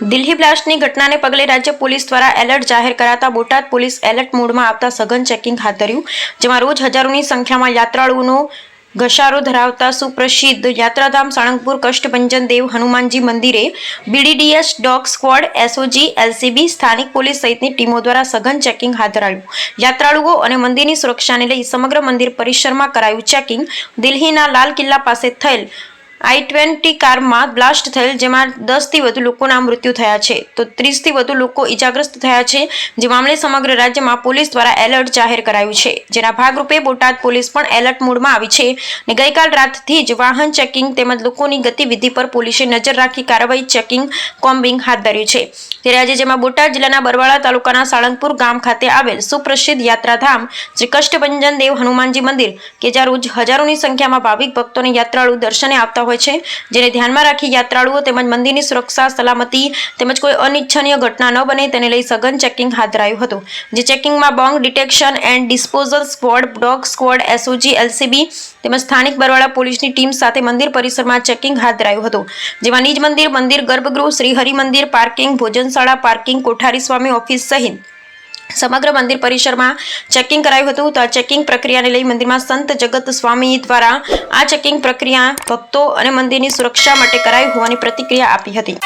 દિલ્હી બ્લાસ્ટની ઘટનાને પગલે રાજ્ય પોલીસ દ્વારા એલર્ટ જાહેર કરાતા બોટાદ પોલીસ એલર્ટ મોડમાં આવતા સઘન ચેકિંગ હાથ ધર્યું, જેમાં રોજ હજારોની સંખ્યામાં યાત્રાળુઓનો ઘસારો ધરાવતા સુપ્રસિદ્ધ યાત્રાધામ સાળંગપુર કષ્ટભંજન દેવ હનુમાનજી મંદિરે BDDS dog squad SOG LCB સ્થાનિક પોલીસ સહિતની ટીમો દ્વારા સઘન ચેકિંગ હાથ ધરાયું. યાત્રાળુઓ અને મંદિરની સુરક્ષાને લઈ સમગ્ર મંદિર પરિસરમાં કરાયું ચેકિંગ. દિલ્હીના લાલ કિલ્લા પાસે થયેલ આઈ ટ્વેન્ટી કારમાં બ્લાસ્ટ થયેલ, જેમાં દસથી વધુ લોકોના મૃત્યુ થયા છે. તો ત્રીસથી વધુ લોકો ઇજાગ્રસ્ત થયા છે, જે મામલે સમગ્ર રાજ્યમાં પોલીસ દ્વારા એલર્ટ જાહેર કરાયું છે. જેના ભાગરૂપે બોટાદ પોલીસ પણ એલર્ટ મોડમાં આવી છે અને ગઈકાલ રાતથી જ વાહન ચેકિંગ તેમજ લોકોની ગતિવિધિ પર પોલીસે નજર રાખી કાર્યવાહી ચેકિંગ કોમ્બિંગ હાથ ધર્યું છે. ત્યારે આજે જેમાં બોટાદ જિલ્લાના બરવાળા તાલુકાના સાળંગપુર ગામ ખાતે આવેલ સુપ્રસિદ્ધ યાત્રાધામ શ્રી કષ્ટભંજન દેવ હનુમાનજી મંદિર, કે જ્યાં રોજ હજારોની સંખ્યામાં ભાવિક ભક્તોને યાત્રાળુ દર્શને આવતા હોય છે, જેને ધ્યાનમાં રાખી યાત્રાળુઓ તેમજ મંદિરની સુરક્ષા, સલામતી તેમજ કોઈ અનિચ્છનીય ઘટના ન બને તેને લઈ સઘન ચેકિંગ હાથ ધરાયું હતું, જે ચેકિંગમાં bomb detection and disposal squad, dog squad, SOG, LCB તેમજ સ્થાનિક બરવાળા પોલીસની ટીમ સાથે મંદિર પરિસરમાં ચેકિંગ હાથ ધરાયું હતું, જેમાં નિજ મંદિર મંદિર ગર્ભગૃહ શ્રી હરિ મંદિર, પાર્કિંગ, ભોજનશાળા, પાર્કિંગ, કોઠારી સ્વામી ઓફિસ સહિત સમગ્ર મંદિર પરિસરમાં ચેકિંગ કરાયું હતું. તો આ ચેકિંગ પ્રક્રિયાને લઈ મંદિરમાં સંત જગત સ્વામી દ્વારા આ ચેકિંગ પ્રક્રિયા ભક્તો અને મંદિરની સુરક્ષા માટે કરાઈ હોવાની પ્રતિક્રિયા આપી હતી.